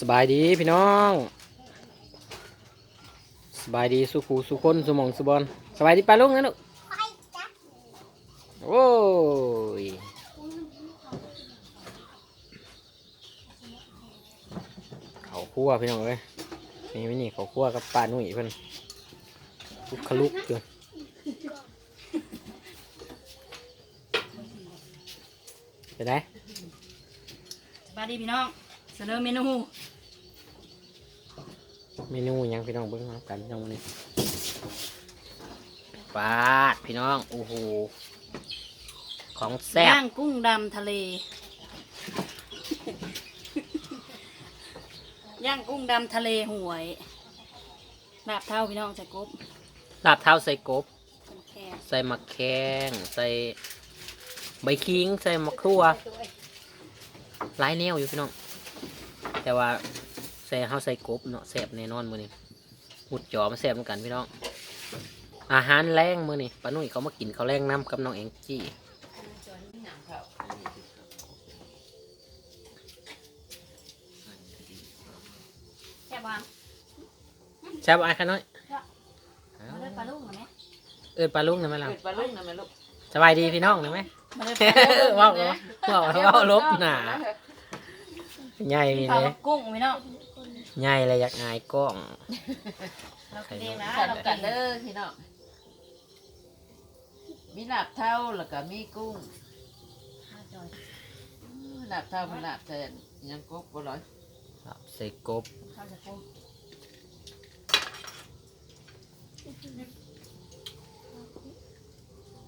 สบายดีพี่น้อง สบายดีสุขูสุคนสุหมองสุบอลสบายดีปลาลุงนะลูกโอ้ยเขาคั่วพี่น้องเอ้ยนี่ไม่นี่เขาคั่วกับปลาหนุ่ยเพิ่นลุกขลุกอยู่ไปไหนสวัสดีพี่น้องเสนอเมนู เมนูหยังพี่น้องเบิ้งเอากันพี่น้องวันนี้ปาดพี่น้องโอ้โหของแซ่บย่างกุ้งดำทะเล ย่างกุ้งดำทะเลหวยลาบเท่าพี่น้องใส่กบลาบเท้าใส่กบเป็นแค่ใส่มะแขงใส่ใบคิงใส่มะครัวหลายแนวอยู่พี่น้อง แต่ว่า ใส่เฮาใส่กบเนาะแซ่บแน่นอนมื้อนี้หุดจอมาแซ่บเหมือนกันพี่น้อง อาหารแรงมื้อนี้ป้านุ่ยเขามากินข้าวแรงน้ำกับน้องแองจี้แค่บางแซ่บอายค่ะน้อยมาเลยปลาลูกเหรอไหมเอิ้นปลาลุงได้ไหมล่ะเกิดปลาลูกนะแม่ลูกสบายดีพี่น้องได้ไหมมาเลยปลาลูกว้าวว้าวว้าวลบหนาใหญ่ปลาเลยกับกุ้งพี่น้อง ใหญ่เลยอยากอายกล้องเรากินเองนะขันเรากักินนเด้อพี่น้องมีหนับเท่าแล้วก็มีกุ้งหนับเท่ามันหนับแทนยังกุ๊กบ่ร้อยครับใส่กบข้าวจะกุ้ง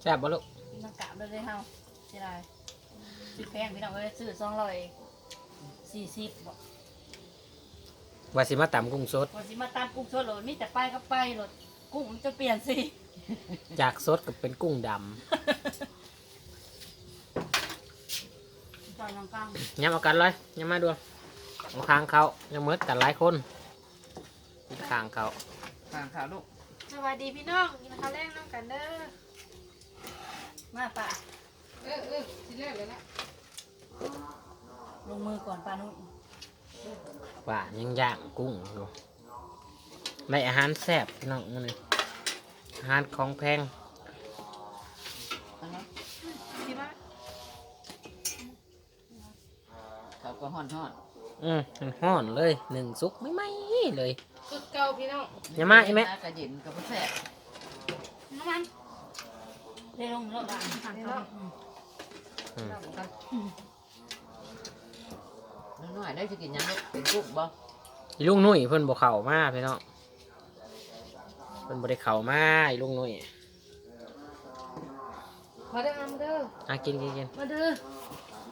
แซ่บบ่ลูกน้ำกาบเลยเลยเฮาใช่ไรสิแพงพี่น้องเอ้ยซื้อสองร้อยสี่สิบบอก ว่าสิมาตำกุ้งสด พอสิมาตามกุ้งสดโหลดมีแต่ไปก็ไปโหลดกุ้งมันจะเปลี่ยนสิ จากสดก็เป็นกุ้งดจอยน้องกลางำย้ำเอากันเลยย้ำมาดูเอาคางเขายังมืดกันหลายคนคางเขาทางขาวลูกสวัสดีพี่น้องกินข้าวแรกน้ำกันเด้อมาป่ะเออเออทีแรกเลยนะลงมือก่อนปลานุ่น ว่ายังย่างกุ้งอยู่ในอาหารแซ่บพี่น้องมื้อนี้อาหารของแพงพี่ว่าเขาก็ห่อนห่อนอืมมันห้อนเลยหนึ่งซุกไม่ไหมเลยสุดเก่าพี่น้องอย่ามาอีแม่กระเย็นกับแซ่บน้ำมันเทลงแล้วด่างสั่งเขาอืม น้อยๆได้จะกินยังลูกเป็นกุ้งบ่อีลุงนุ่ยเพิ่นบ่เข่ามาพี่น้องเพิ่นบ่ได้เข่ามาอีลุงนุ่ยขอได้มาเด้ออะกินกินกินมาเด้อ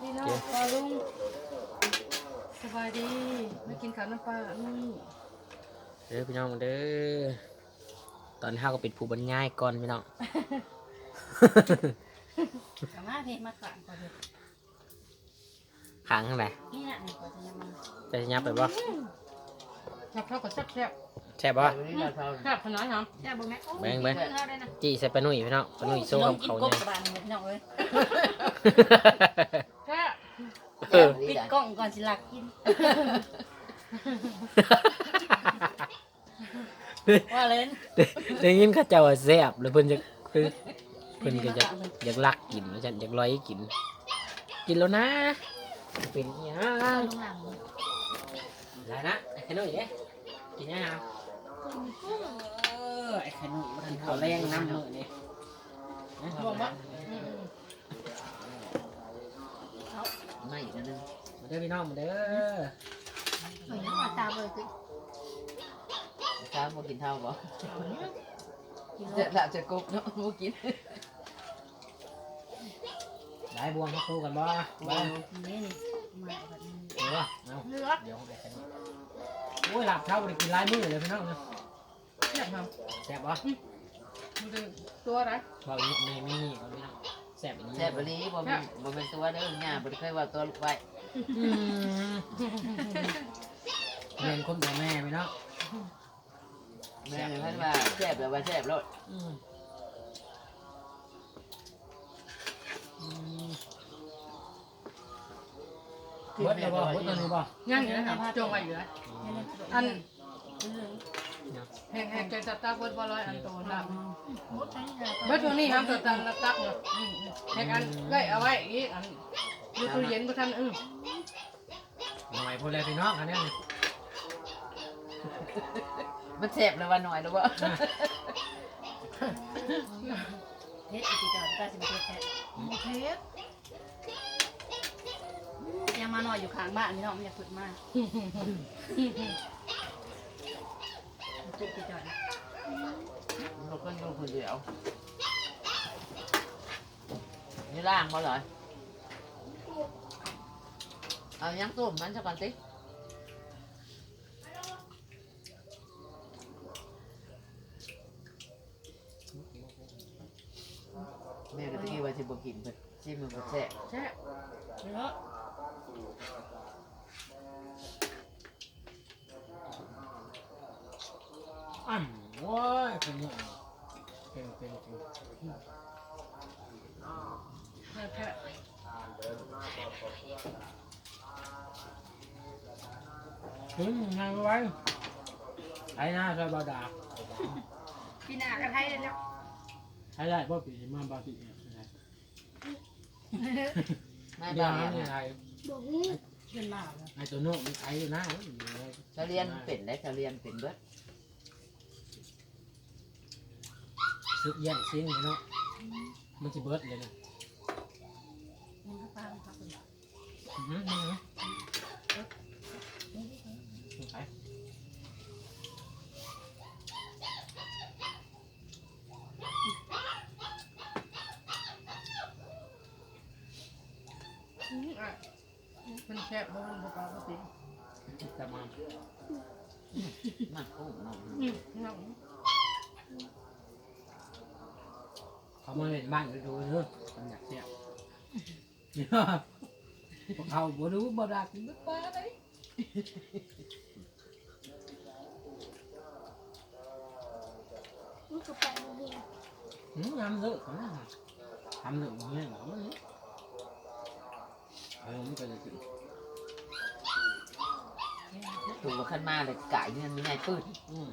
พี่น้องปลาลุงสบายดีมากินข้าวน้ำปลาลุงเด้อพี่น้องเด้อตอนนี้เฮาก็ปิดผู้บรรยายก่อนพี่น้องสามารถเพลงมาก่อนก่อนเลย ค้างข้างไหนนี่น่ะนี่ก่อนจะยังมาจะยับไปบ่ชอบข้ากับแซ่บแซ่บแช่บบ่วันนี้เราแซ่บขนาดหอมแซ่บบ่แม่แบ่งแบ่งข้าได้นะจี้ใส่ปลาหนุ่ยพี่น้องปลาหนุ่ยโซ่ลกังบเขาเนี่ยกระบาลเลยพี่น้องเอ้ยแซ่บเออปิดกล้องก่อนสิลักกิน ว่าเล่นได้ยินเขาเจ้าว่าแซ่บแล้วเพิ่นจะเพิ่นเพิ่นก็จะอยากลักกินว่าซั่นอยากลอยกิน กินแล้วนะ เป็นหยังลงหลังได้นะไอ้ขนุยเด้กินยังไงเออไอ้ขนุยมันกินข้าวแรงน้ำมือนี่บอกว่าไม่อีกนิดนึงมาเด้อพี่น้องมาเด้อเฮ้ยมาตามเลยคือข้าวมากินเท่าบ่กินจะละจะกุ๊กเนาะมากินได้บวงมาคู่กันบ่บ่นี่ มาแบบนี้เออเอาเลือดเดี๋ยวไอ้ขนุยโอ้ยหลับเท่าบ่ได้กินหลายมื้อเลยพี่น้องนะแซ่บหอมแซ่บบ่มันเป็นตัวอะไรเบาอีกในไม่นี่เอาพี่น้องแซ่บอีกแซ่บวันนี้บ่เป็นบ่เป็นตัวเด้อหน้าบ่ได้เคยว่าตัวลูกไว้อืมเรียนคนกับแม่พี่น้องแม่เลยเพิ่นว่าแซ่บแล้วว่าแซ่บแล้วอืมอืมกิน เบิดแม่แล้วบ่บ่เบิดตอนนี้บ่ย่างอยู่นะครับจงไว้อยู่นะไม่เล่นอันอืมแห้งแห้งใจจับตาเบิดบ่ร้อยอันโตดับหมดไปนี่แหละเบิดตัวนี้ครับตัวตังตักเนาะอืมอืมแห้งอันได้เอาไว้อีกอันอยู่ตู้เย็นบ่ทันอื้อหน่อยพูดเลยพี่น้องอันเนี้ยนี่มันแซ่บแล้วว่าหน่อยแล้วว่าเฮ็ดอีกจ้ะตาสิบเฮ็ดแท้เฮ็ด ยังมาหน่อยอยู่ข้างบ้านพี่น้องไม่อยากฝึกมากจุกจีจ่อยเราก็อยู่คนเดียว นี่ล่างบ่เหรอเอายังต้มมันสักก่อนสิแม่ก็ตะกี้ว่าสิบ่กินเพิ่นชิมมันบ่แซ่บแช่เนาะ อ่ำโว้ยเป็นยังเก่งเก่งเก่งแช่ถึงไงไว้ไอ้หน้าซอยบาดาพี่นากันไทยเลยเนาะไอ้ได้บ่ปีมาบาปีเนี่ยแม่เดี๋ยบ้าวนี่เนี่ย ไอ้เป็นลาวนะไอ้ตัวโน้มันไอ้อยู่นะเขาเรียนเป็นได้เขาเรียนเป็นเบิดซึกแย่งซิงเนาะมันจะเบิดเลยนะมันก็ป้ามันพักเลยอือหืออือหือไป มันแช่บ่มันบ่ปลาบ่ติจะมามันโอ้เนาะอืมเนาะเขามาเล่นบ้านดูๆเนอะมันอยากเสียเนี่ยพวกเขาบ่รู้บ่รักกินปลาได้มันก็ไปโรงเรียนหืมทำเถอะเขานะทำ เถอะอย่างเงี้ยเหรอมันเออมันก็จะกินถูกว่าขึ้นมาเลยไก่เนี่ยมีไงปืดอืม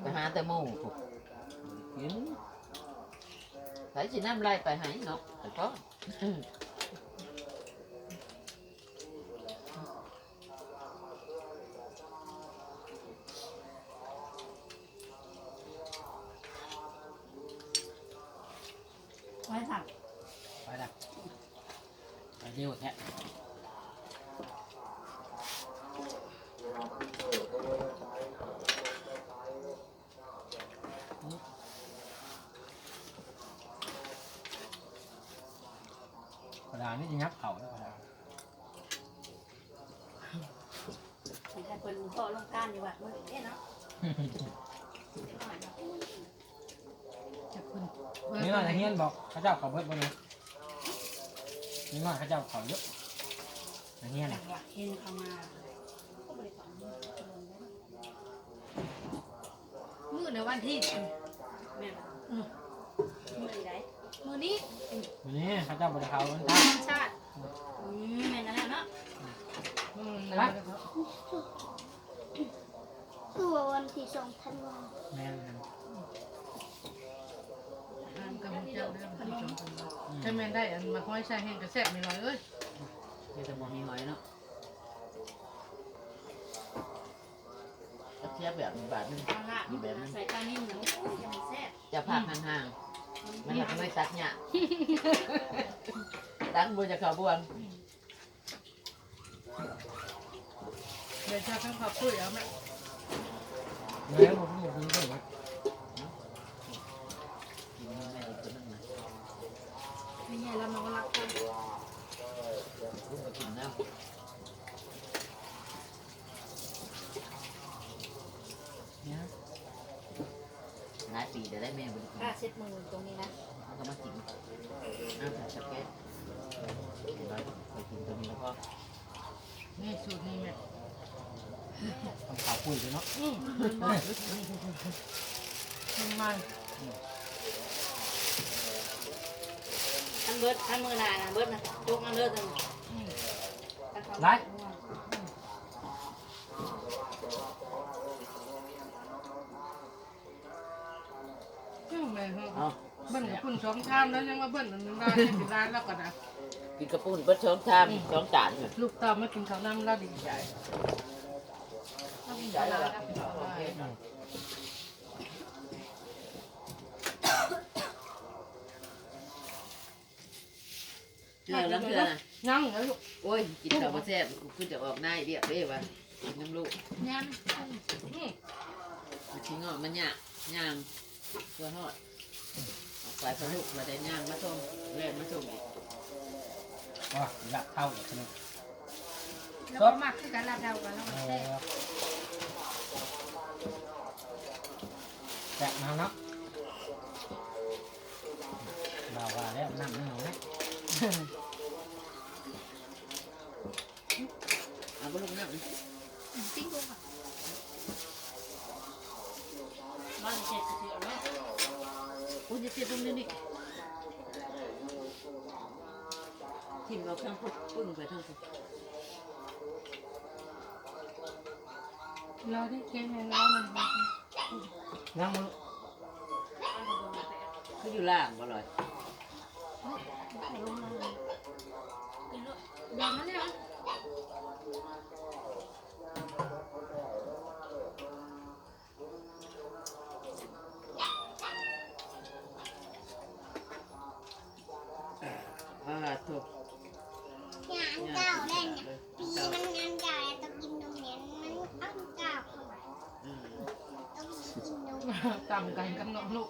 ไปหาแต่หมูผูกกินใส่สีน้ำลายไปให้เนาะแต่ก็ไว้สั่งไปละไป เร็วแท้กระดาษนี่จะงับเข่าแล้วกระดาษมีใครเป็นพ่อลงการอยู่วัดมื้อนี้เนาะจะขึ้นนี่น้อยนะเฮียนบอกเข้าเจ้าเขาเบิดบ่เนี่ย นี่น้อยเข้าเจ้าเขาเยอะนะเฮียนอน่ะยากเห็นเขามาก็บริษัทมื้อในวันที่แม่มือใดมื้อนี้วันนี้เข้าเจ้าบริเขาวันธรท่ารมชาติอืมแม่นั่นแหละเนาะมื้อรันี้กคือว่าวันที่สองธันวาแม่นอันกับเจ้าเรื่องที่ชมกันว่าถ้าแม่นได้อันมาค่อยใช้แห้งกระแซบไม่ร้อยเอ้ยมีแต่หมมีหอยเนาะกระเทียบแบบบาทนึงเอาละใส่ปลานิ่มหนูยังแซ่บจะพักห่างๆ มันทำไม่ตัดเนี่ยตัดบนจะเขาบวนเดี๋ยวจะทั้งขับปุ้ยเอาแม่แล้วผมบอกคุณก็ว่า กินแม่อีกตัวนึงนะ ไม่ใช่แล้วมันก็รักกันลูกก็กินแล้วเนี่ยหลายปีเดี๋ยวได้แม่บริกินป้าเช็ดมือตรงนี้นะ เขาก็มากินน้ำใส่สเก็ตเดี๋ยวเราไปกินตัวนี้แล้วก็นี่สูตรนี้แม่ทำข่าวคุยไปเนาะ อืมมันบ่มันมัน เบิร์ดอันมือหนานะเบิร์ดนะยกอันเลิศจังอืมไปไล่เจ้าแม่เหรอเอาเบิ้ลกับคุณสองชามแล้วยังมาเบิ้ลมันได้สิร้านแล้วก่อนนะกินกระปุ้นเบิ้ลช้อนชามช้อนจานเนี่ยลูกเตามากินข้าวน้ำแล้วดีใจต้องกินปลา ร้ากับปลาร้าเชื่อแล้วเชื่อนะนั่งแล้วลูกโอ้ยกินข้าวบ่แซ่บกูขึ้นจะออกได้เรียบเด้วะกินน้ำลูกย่างอืมมันชิ้งออกมันยากย่างตัวทอดออกไปพะลุกมาได้ย่างมาส่งแรกมาส่งอีกอ๋อหลับเท่าอีกทีนึงแล้วก็หมักคือการลาบเดากันแล้วมันแซ่บแจกมาเนาะบ่าวว่าแล้วนั่งไม่เอานะ เอาไปลงน้ำติ้งกุ้งอะร้อยเจ็ดสิบเอาไว้โอ้ยจะเจ็บตรงนี้นี่ทิมเอาข้างพุกปึ้งไปทางพุกเราได้เก่งแล้วมันนั่งมึงคืออยู่ล่างบ่ลอยลงมาเลย กินด้วยเดี๋ยวมันเนี่ยอ่าถูกงานเก่าเล่นเนี่ยปีมันงานเก่าต้องกินนมเหนียนมันอ้ำเก่าเข้ามาอืมต้องกินนมต่ำกันกับน้องลูก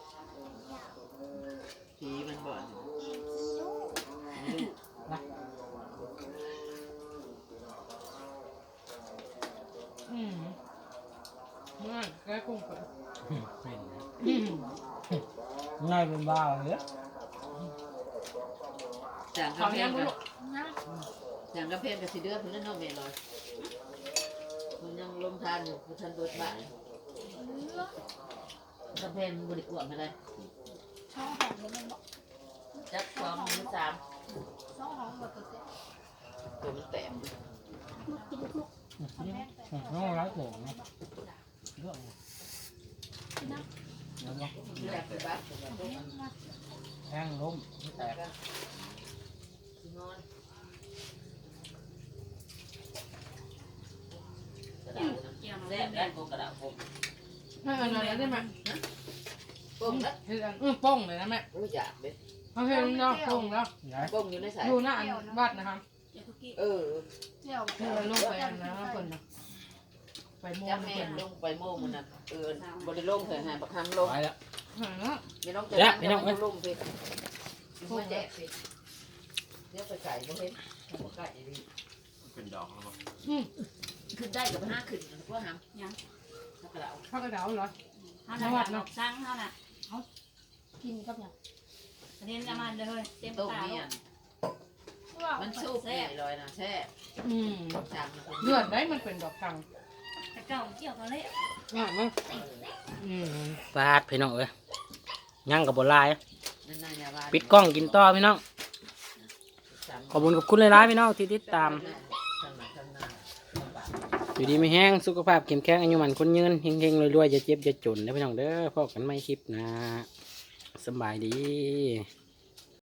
ายเป็นบ้าเลยจางเขากำแพงกัลูนกนะจางกำแพงกับสีเดือเพิ่นนั่นเนาะแม่ลอยมันยังลมทานอยู่เพิ่นทันบิดบ้านกำแพงบ่ได้กวางอะไรช่องของมันบอกจักสองหรือสามช่องของแบบเต็มตัวมันแตกมุกกินมุกน้องรักหลงนะเรื่อง แล้วก็แตกไปบ้านแห้งล้มแตกนอนกระดาษนะเกี่ยวมาแซ่แซ่บบได้กกระดาษผมให้อันนั้นได้ไหมป้งแล้วเฮ็ดอันอืมป้องเลยนะแม่โอ้ยอยากเด้เขาเห็นเนาะป้องแล้วย้ายป้งอยู่ในสายอยู่หน้าอันวัดนะครับเดี๋ยวทุกกี้เออเจียวเพื่อลูกไปอันนะคนนะ ไปโม่จับนะแม่เพิ่นลงไปโม่มันน่ะเออบริลงเถอะหาบักคังลงไปแล้ว หาเนาะไม่ต้องจะเดี๋ยวไม่ไม่ต้ต้อองงลงสิมาแจกสิเดี๋ยวไปไก่บ่เห็นบ่ไก่ดีเป็นดอกแล้วก็อืมขึ้นได้กับห้าขึ้นพวกหางยังกระดาษข้าวกระเดาเหรอห้าหนักเนาะสร้างเท่าน่ะเอากินกับยังอันนี้จะมาเลยเต็มต้มตาเนี่ยมันสุกแซ่ใหญ่บลอยนะแช่อืมจางมันเลือดได้มันเป็นดอกตัง แต่เก่าเกี่ยวกันเลยง่ายมั้ยอืมฟาดพี่น้องเอ้ยยังกับบลายนั่นน่ะอย่าว่าปิดกล้องกินต่อพี่น้อง ขอบคุณขอบคุณหลายๆพี่น้องที่ติดตาม อยู่ดีไม่แห้งสุขภาพเข้มแข็งอายุมันคนยืนเฮงๆรวยๆอย่าเจ็บอย่าจนนะพี่น้องเด้อพบกันไม่คลิปหนะสำบายดี